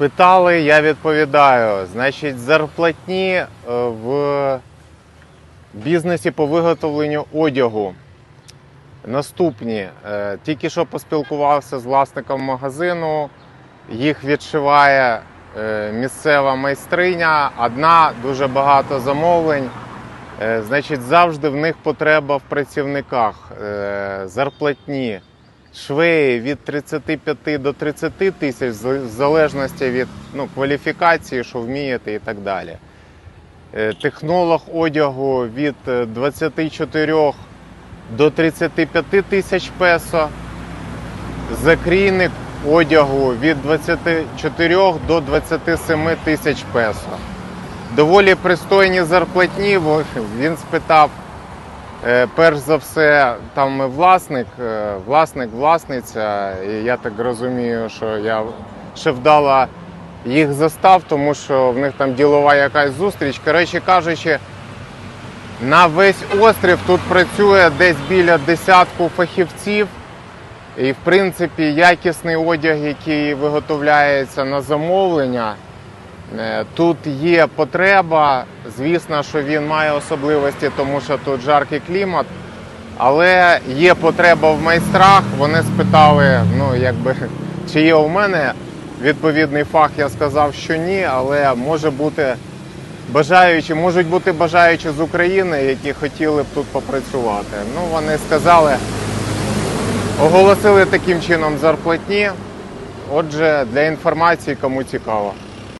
Питали, я відповідаю. Значить, зарплатні е, в бізнесі по виготовленню одягу. Наступні. Е, Тільки що поспілкувався з власником магазину. Їх відшиває е, місцева майстриня. Одна дуже багато замовлень. Значить, завжди в них потреба в працівниках. Зарплатні. Швеї від 35 до 30 тисяч, в залежності від ну, кваліфікації, що вмієте і так далі. Е, Технолог одягу від е, 24 до 35 тисяч песо. Закрійник одягу від 24 до 27 тисяч песо. Доволі пристойні зарплатні. Він спитав, Е, Перш за все, там власник, е, власник, власниця, і я так розумію, що я ще вдало їх застав, тому що в них там ділова якась зустріч. Коротше кажучи, на весь острів тут працює десь біля десятку фахівців. І, в принципі, якісний одяг, який виготовляється на замовлення, Е, Тут є потреба, звісно, що він має особливості, тому що тут жаркий клімат. Але є потреба в майстрах. Вони спитали, ну якби чи є у мене відповідний фах. Я сказав, що ні, але може бути бажаючі, можуть бути бажаючі з України, які хотіли б тут попрацювати. Ну вони сказали, оголосили таким чином зарплатні. Отже, для інформації, кому цікаво.